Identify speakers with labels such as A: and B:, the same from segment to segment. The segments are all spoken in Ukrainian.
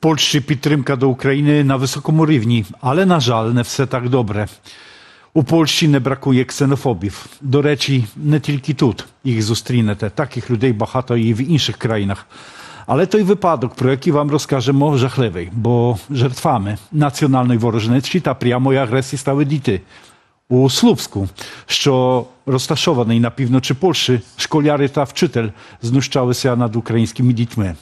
A: Польщі підтримка до України на високому рівні, але, на жаль, не все так добре. У Польщі не бракує ксенофобів. До речі, не тільки тут їх зустрінете, таких людей багато і в інших країнах. Але той випадок, про який вам розкажемо, жахливий, бо жертвами національної ворожнечі та прямої агресії стали діти. У Слупську, що розташований на півночі Польщі, школяри та вчитель знущалися над українськими дітьми.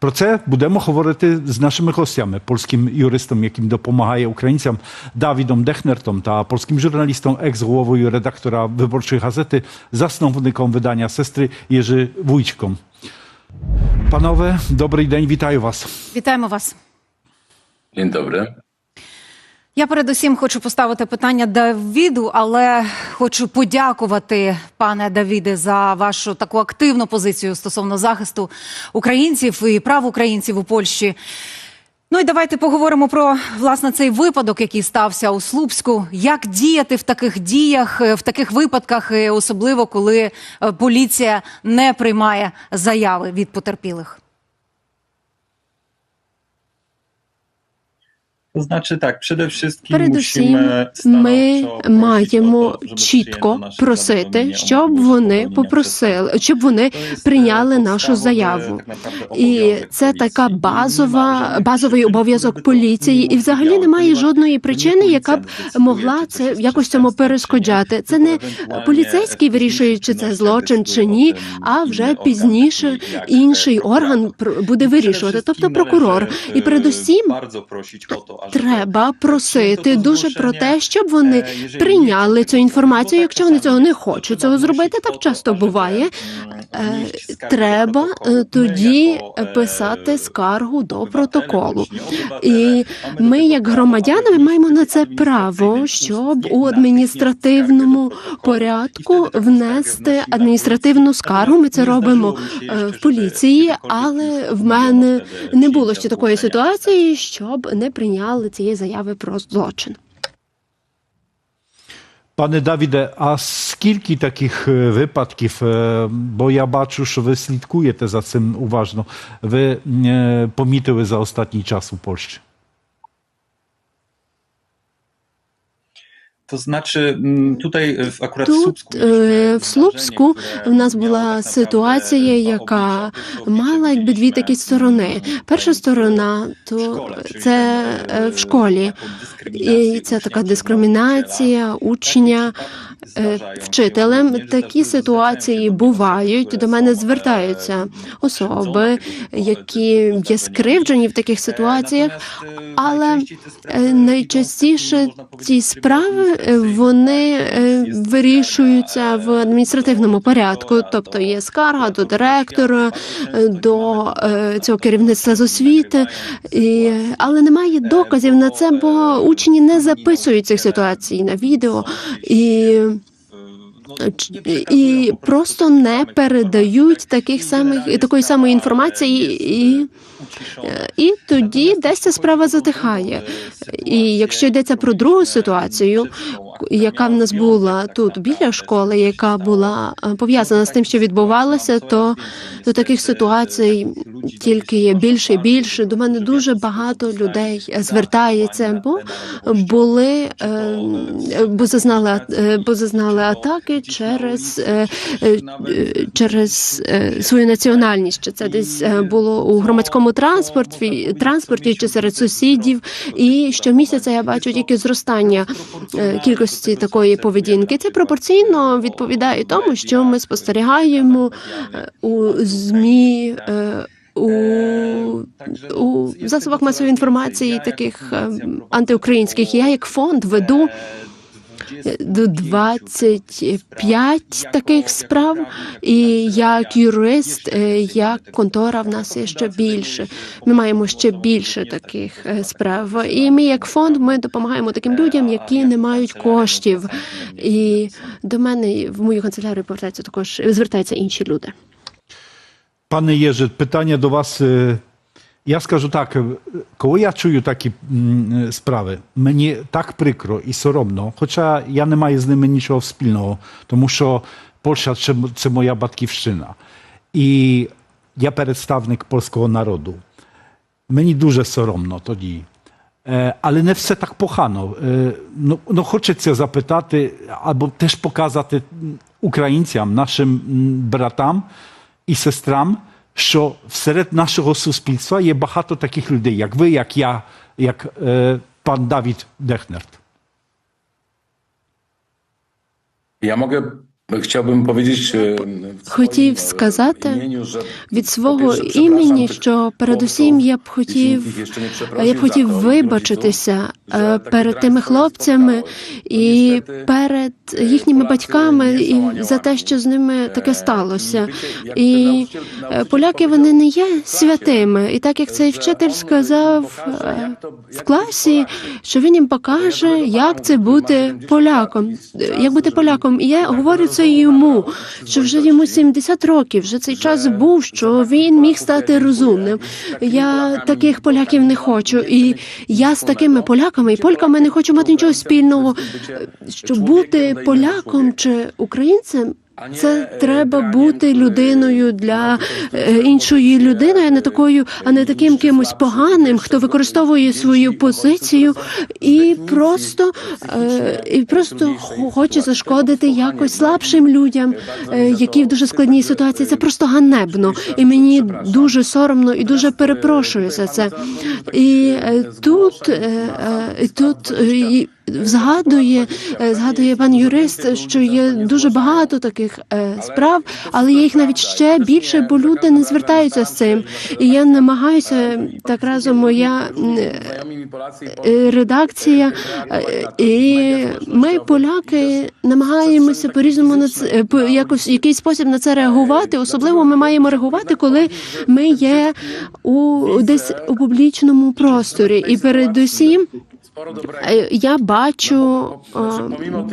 A: Про це будемо говорити з нашими гостями, польським юристом, яким допомагає українцям Давідом Дехнертом та польським журналістом, екс-головою редактора Виборчої газети, засновником видання сестри Jerzy Wójcką. Panowie, dobry dzień, witaję was.
B: Вітаємо вас.
C: Dzień dobry.
B: Я передусім хочу поставити питання Давіду, але хочу подякувати, пане Давіде, за вашу таку активну позицію стосовно захисту українців і прав українців у Польщі. Ну і давайте поговоримо про власне цей випадок, який стався у Слупську. Як діяти в таких діях, е, в таких випадках, е, особливо коли е, поліція не приймає заяви від потерпілих?
D: To znaczy tak, przede wszystkim
E: Передусім, ми маємо чітко просити, щоб вони попросили, щоб вони прийняли
D: e,
E: нашу заяву. І це така базова, базовий обов'язок поліції, і взагалі немає жодної причини, яка б могла це якось цьому перешкоджати. Це не поліцейський вирішує, чи це злочин чи ні, а вже пізніше інший
D: e,
E: орган буде вирішувати, тобто прокурор. І
D: e,
E: передусім Треба просити дуже про те, щоб вони
D: Е,
E: прийняли цю інформацію. Якщо вони цього не хочуть цього зробити, так часто буває. Е, Треба е,
D: Ми,
E: тоді писати скаргу до протоколу. І ми, як громадяни, маємо на це право, щоб у адміністративному порядку внести адміністративну скаргу. Ми це робимо в поліції, але в мене не було ще такої ситуації, щоб не прийняли цієї заяви про злочин.
A: Пане Давіде, а скільки таких е, випадків, е, бо я бачу, що ви слідкуєте за цим уважно, ви е, помітили за останній час у Польщі?
D: To znaczy mm, tutaj akurat
E: Тут,
D: w
E: е,
D: mieliśmy
E: в Слупську в нас була ситуація, яка мала якби дві такі сторони.
D: mm,
E: Перша сторона то це е,
D: e,
E: в школі. І це така дискримінація учня е, вчителем. Такі ситуації бувають. До мене звертаються
D: e,
E: особи, які є скривджені в таких ситуаціях.
D: E,
E: але, Е, Найчастіше ці справи е. Вони е, вирішуються в адміністративному порядку. Тобто є скарга до директора, е, до е, цього керівництва з освіти, і, але немає доказів на це, бо учні не записують цих ситуацій на відео і, і просто не передають таких самих такої самої інформації і. Е, І тоді десь ця справа затихає. І якщо йдеться про другу ситуацію, яка в нас була тут біля школи, яка була е, пов'язана з тим, що відбувалося, то до таких ситуацій тільки є більше і більше. До мене дуже багато людей звертається, бо були е, бо зазнали е, бо зазнали атаки через, е, через свою національність. Чи це десь було у громадському транспорті, транспорті чи серед сусідів. І щомісяця я бачу тільки зростання кількості такої поведінки. Це пропорційно відповідає тому, що ми спостерігаємо у змі. Е, У, у засобах масової інформації, таких е, антиукраїнських, я як фонд веду до 25 таких справ, і як юрист, е, як контора в нас є ще більше. Ми маємо ще більше таких е, справ. І ми, як фонд, ми допомагаємо таким людям, які не мають коштів. І до мене в мою канцелярію повертаються також звертаються інші люди.
A: Пане Jerzy, питання до вас. е, Я скажу так, е, коли я чую такі м, е, справи, мені так прикро і соромно, хоча я не маю з ними нічого спільного, тому що Польща це, м- це моя батьківщина. І я представник польського народу. Мені дуже соромно тоді. Е, Але не все так погано. Е, Ну, ну хочеться запитати або теж показати м, українцям, нашим м, братам і сестрам, що серед нашого суспільства є багато таких людей, як ви, як я, як е, пан Давід Дехнерт.
C: Ja mogę, chciałbym powiedzieć. e,
E: Хотів
C: e,
E: сказати від свого імені, що передусім я б хотів я б хотів вибачитися е, перед тими хлопцями і перед
C: е,
E: їхніми батьками і за те, що з ними
C: Е,
E: таке сталося. І е, поляки вони не є святими. І так як цей вчитель
C: e,
E: сказав е, в класі, що він їм покаже, як це бути поляком, як бути поляком. І я говорю це йому, що вже йому 70 років, вже цей час був, що він міг стати розумним. Я таких поляків не хочу. І я з такими поляками і польками не хочу мати нічого спільного. Щоб бути поляком чи українцем. Це треба бути людиною для е, іншої людини, а не такою, а не таким кимось поганим, хто використовує свою позицію і просто е, і просто хоче зашкодити якось слабшим людям, е, які в дуже складній ситуації. Це просто ганебно, і мені дуже соромно і дуже перепрошую за це. І тут, е, тут і згадує, е, згадує пан юрист, що є дуже багато таких е, справ, але є їх навіть ще більше, бо люди не звертаються з цим. І я намагаюся так разом моя е, редакція, і ми, поляки, намагаємося по різному на це по якось якийсь спосіб на це реагувати. Особливо ми маємо реагувати, коли ми є у десь у публічному просторі, і передусім. Е, Я бачу, е,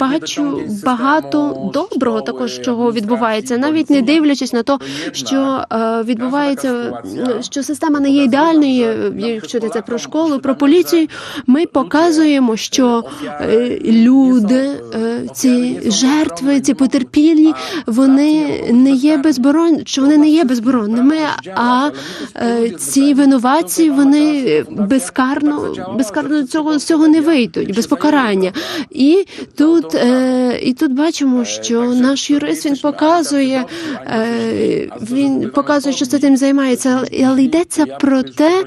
E: бачу багато доброго також, чого відбувається, навіть не дивлячись на те, що е, відбувається, е, що система не є ідеальною. е, Якщо йдеться про школу, про поліцію, ми показуємо, що е, люди, е, ці жертви, ці потерпілі, вони не є безборон, що вони не є безборонними, а е, ці винуватці вони безкарно, безкарно цього з цього не вийдуть, без покарання. І тут, е, і тут бачимо, що наш юрист він показує, е, він показує, що це тим займається, але йдеться про те,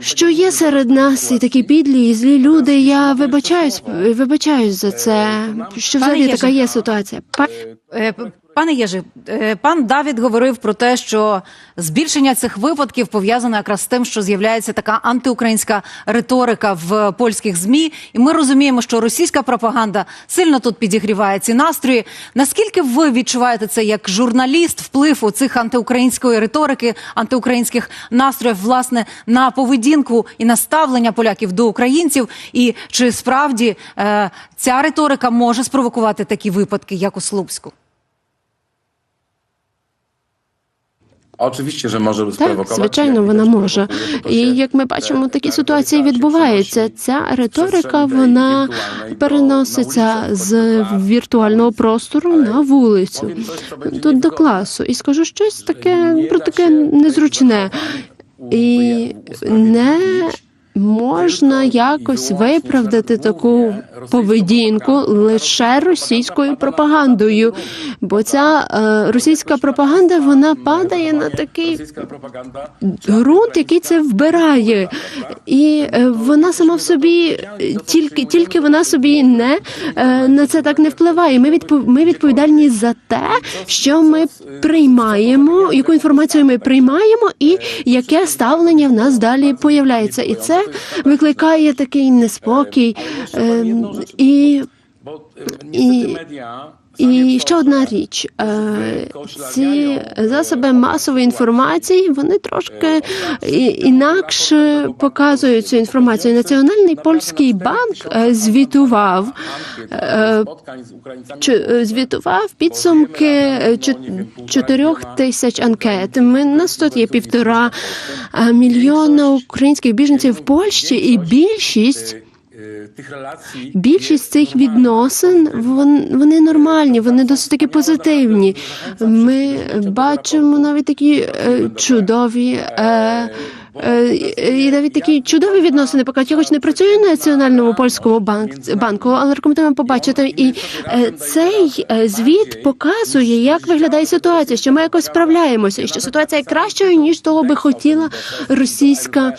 E: що є серед нас і такі підлі і злі люди. Я вибачаюсь, вибачаюсь за це. Що взагалі така є ситуація.
B: Пане Єжи, е, пан Давід говорив про те, що збільшення цих випадків пов'язане якраз з тим, що з'являється така антиукраїнська риторика в польських змі, і ми розуміємо, що російська пропаганда сильно тут підігріває ці настрої. Наскільки ви відчуваєте це як журналіст, вплив у цих антиукраїнської риторики, антиукраїнських настроїв, власне, на поведінку і на ставлення поляків до українців? І чи справді е, ця риторика може спровокувати такі випадки, як у Слупську?
C: Oczywiście, że może
E: Так, звичайно, вона може. І як ми бачимо, такі
C: ta
E: ситуації відбуваються. Ця
C: z
E: риторика
C: przestrzeni
E: вона переноситься з віртуального простору на вулицю. Тут до класу. І скажу щось таке
C: nie
E: про таке незручне. І не можна якось виправдати таку поведінку лише російською пропагандою, бо ця е, російська пропаганда вона падає на такий ґрунт, який це вбирає, і е, вона сама в собі е, тільки тільки вона собі не е, на це так не впливає. Ми відпов- ми відповідальні за те, що ми приймаємо, яку інформацію ми приймаємо, і яке ставлення в нас далі появляється. І це викликає такий неспокій. Е, і І ще одна річ, е, ці засоби масової інформації вони трошки інакше показують цю інформацію. Національний польський банк е, звітував е, звітував підсумки чотирьох тисяч анкет. Ми нас тут є півтора мільйона українських біженців в Польщі, і більшість. Більшість цих відносин вон- вони нормальні, вони досить таки позитивні. Ми бачимо навіть такі е, чудові. Е, е, і навіть такі чудові відносини, поки я хоч не працюю на національному польському банк, банку, але рекомендуємо побачити. І цей звіт показує, як виглядає ситуація, що ми якось справляємося, і що ситуація кращою ніж того би хотіла російська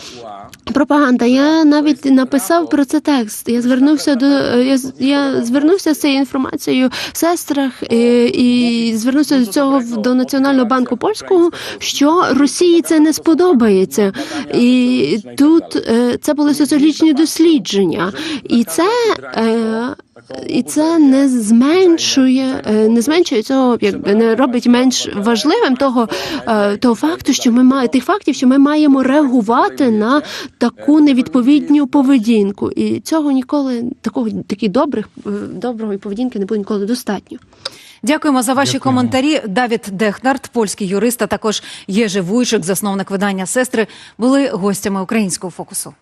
E: Пропаганда. Я навіть написав про це текст. Я звернувся до я, я звернувся з цією інформацією в сестрах і, і звернувся до цього до Національного банку польського, що Росії це не сподобається. І тут е, це були соціологічні дослідження, і це. І це не зменшує, е, не зменшує цього, якби не робить менш важливим того, е, того факту, що ми маємо тих фактів, що ми маємо реагувати на таку невідповідню поведінку. І цього ніколи такого такі добрих е, доброї поведінки не буде ніколи достатньо.
B: Дякуємо за ваші
A: Дякуємо.
B: коментарі. Давід Дехнард, польський юрист, а також Єжи Вуйчик, засновник видання сестри, були гостями українського фокусу.